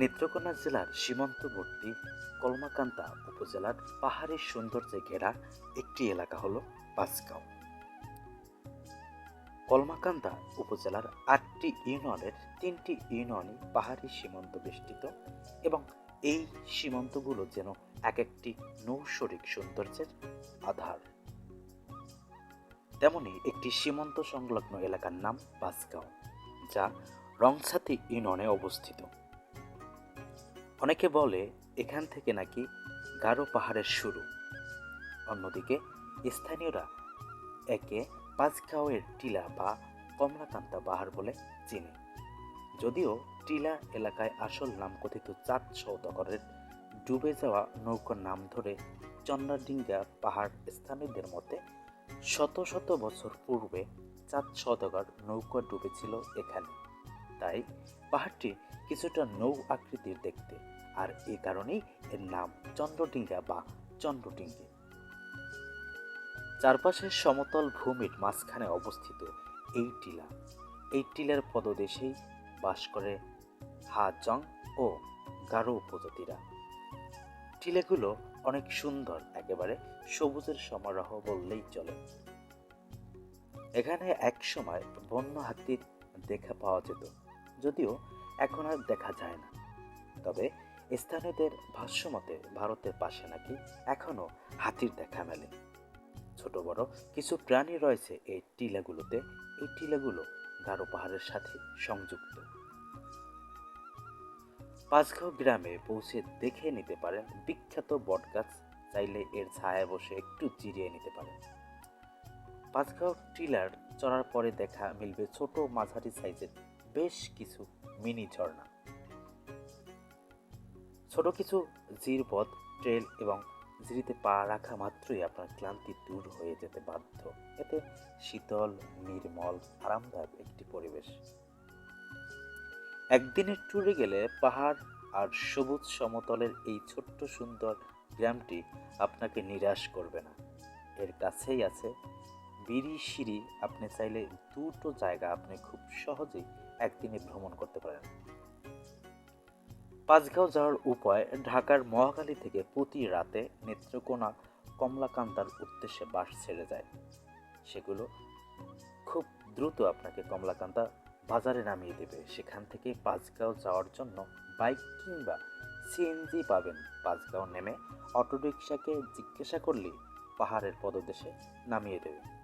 নেত্রকোনা জেলার সীমান্তবর্তী কলমাকান্তা উপজেলার পাহাড়ি সৌন্দর্যে ঘেরা একটি এলাকা হল পাঁচগাঁও কলমাকান্দা উপজেলার আটটি ইউনিয়নের তিনটি ইউনিয়নই পাহাড়ি সীমান্ত বেষ্টিত এবং এই সীমান্তগুলো যেন এক একটি নৌসরিক সৌন্দর্যের আধার। তেমনি একটি সীমান্ত সংলগ্ন এলাকার নাম পাঁচগাঁও যা রংছাতি ইউনিয়নে অবস্থিত। অনেকে বলে এখান থেকে নাকি গারো পাহাড়ের শুরু। অন্যদিকে স্থানীয়রা একে পাঁচগাঁওয়ের টিলা বা কমলাকান্তা পাহাড় বলে চিনে। যদিও টিলা এলাকায় আসল নাম কথিত চাঁদ সৌদাগরের ডুবে যাওয়া নৌকার নাম ধরে চন্দ্রাডিঙ্গা পাহাড় স্থানীয়দের মতে শত শত বছর পূর্বে চাঁদ সৌদাগর নৌকা ডুবেছিল এখানে। তাই পাহাড়টি কিছুটা নৌ আকৃতির দেখতে, আর এ কারণেই এর নাম চন্দ্রডিঙ্গা বা চন্দ্রডিঙ্গি। চারপাশের সমতল ভূমির মাঝখানে অবস্থিত এই টিলা। এই টিলার পদদেশেই বাস করে হাজং ও গারো উপজাতিরা। টিলাগুলো অনেক সুন্দর, একেবারে সবুজের সমারোহ বললেই চলে। এখানে একসময় বন্য হাতির দেখা পাওয়া যেত। যদিও এখন আর দেখা যায় না। তবে স্থানীয়দের ভাষ্যমতে ভারতের পাশে নাকি এখনও হাতির দেখা মেলে। ছোট বড় কিছু প্রাণী রয়েছে এই টিলাগুলোতে। এই টিলাগুলো গারো পাহাড়ের সাথে সংযুক্ত। পাঁচগাঁও গ্রামে পৌঁছে দেখে নিতে পারেন বিখ্যাত বটগাছ। চাইলে এর ছায়া বসে একটু জিরিয়ে নিতে পারেন। পাঁচগাঁও টিলার চড়ার পরে দেখা মিলবে ছোট মাঝারি সাইজের বেশ কিছু মিনি ঝর্ণা। ছোট কিছু জিরপথ, ট্রেল এবং জিরিতে পা রাখা মাত্রই আপনার ক্লান্তি দূর হয়ে যেতে বাধ্য। এতে শীতল, নির্মল, আরামদায়ক একটি পরিবেশ। একদিনের ট্যুরে গেলে পাহাড় আর সবুজ সমতলের এই ছোট্ট সুন্দর গ্রামটি আপনাকে নিরাশ করবে না। এর কাছেই আছে বিড়ি সিঁড়ি আপনি চাইলে দুটো জায়গা আপনি খুব সহজেই একদিনে ভ্রমণ করতে পারেন। পাঁচগাঁও যাওয়ার উপায়, ঢাকার মহাকালী থেকে প্রতি রাতে নেত্রকোনা কমলাকান্তার উদ্দেশ্যে বাস ছেড়ে যায়। সেগুলো খুব দ্রুত আপনাকে কমলাকান্তা বাজারে নামিয়ে দেবে। সেখান থেকে পাঁচগাঁও যাওয়ার জন্য বাইক কিংবা সিএনজি পাবেন। পাঁচগাঁও নেমে অটোরিকশাকে জিজ্ঞাসা করলেই পাহাড়ের পদদেশে নামিয়ে দেবে।